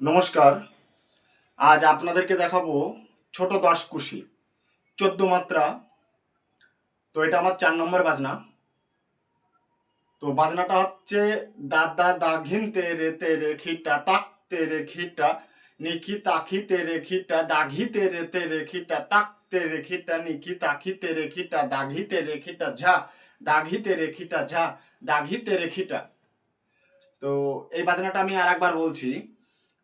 নমস্কার। আজ আপনাদেরকে দেখাবো ছোট দশ কুশি। চোদ্দ মাত্রা। তো এটা আমার চার নম্বর বাজনা। তো বাজনাটা হচ্ছে, দাদা দা দাঘিনতে রে তে রে খিটা তাকতে রে খিটা, নিখি তাখিতে রে খিটা দাঘিতে রে তে রে খিটা তাকতে রে খিটা, নিখি তাখিতে রে খিটা দাঘিতে রে খিটা, ঝা দাঘিতে রে খিটা, ঝা দাঘিতে রে খিটা। তো এই বাজনাটা আমি আর একবার বলছি।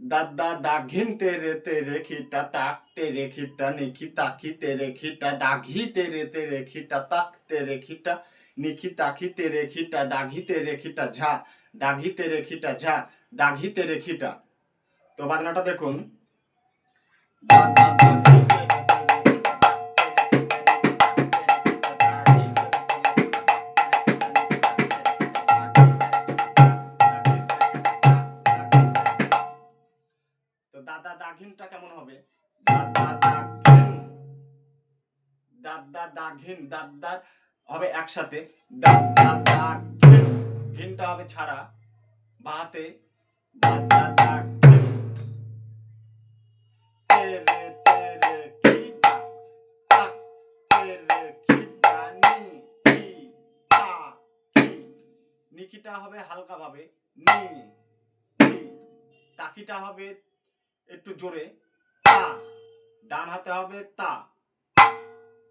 দাদা দাঘিনতে রেতে রেখিটা তাকতে রেখিটা নিখি তাকিতে রেখিটা দাঘিতে রেতে রেখিটা তাকতে রেখিটা নিখি তাকিতে রেখিটা দাঘিতে রেখিটা ঝা দাঘিতে রেখিটা ঝা দাঘিতে রেখিটা তো বাজনাটা দেখুন। দাদা দাঘিনটা কেমন হবে? দাদা দাঘিন হবে একসাথে। দাদা দাঘিন ঘিনটা হবে ছাড়া বাতে দাদা দাঘিন নিকিটা হবে হালকা ভাবে নি। তাকিটা হবে একটু জোরে। তা, ডান হাতে হবে তা,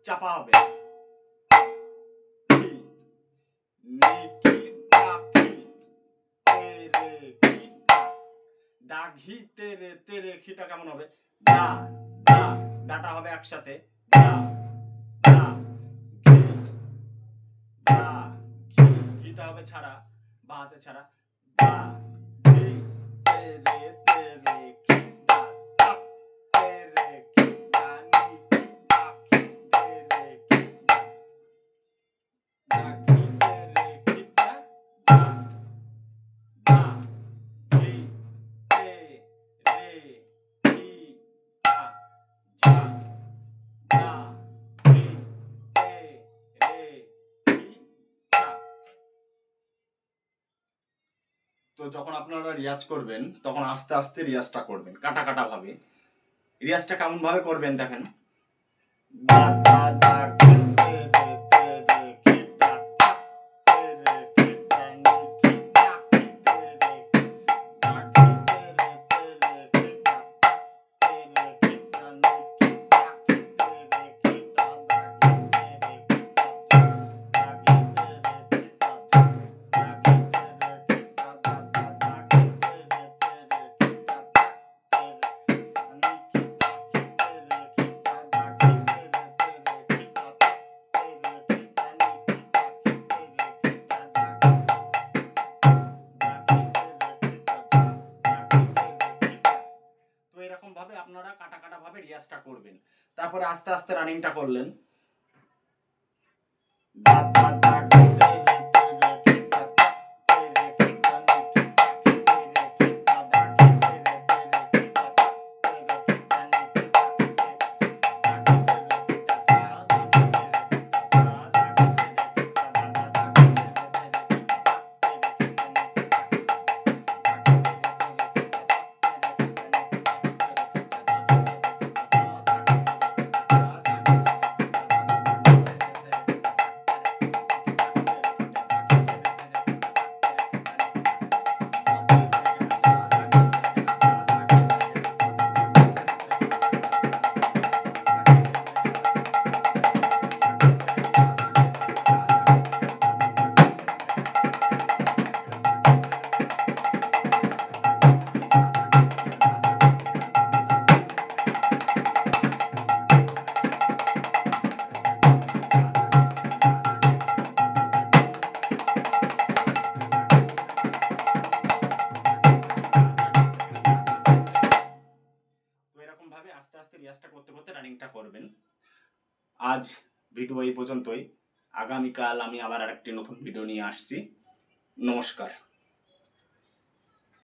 চাপা হবে। তেরে তেরে খিটা কেমন হবে? দা দা দাটা হবে একসাথে। দা দা ঘি দা ঘি, ঘিটা হবে ছাড়া, বা হাতে ছাড়া। দা ঘি, তেরে তেরে তো যখন আপনারা রিয়াজ করবেন, তখন আস্তে আস্তে রিয়াজটা করবেন, কাটা কাটা ভাবে। রিয়াজটা কেমন ভাবে করবেন দেখেন? ভাবে আপনারা কাটা কাটা ভাবে রিয়াজটা করবেন। তারপরে আস্তে আস্তে রানিংটা করলেন। আজ ভিডিও এই পর্যন্তই। আগামীকাল আমি আবার আরেকটি নতুন ভিডিও নিয়ে আসছি। নমস্কার।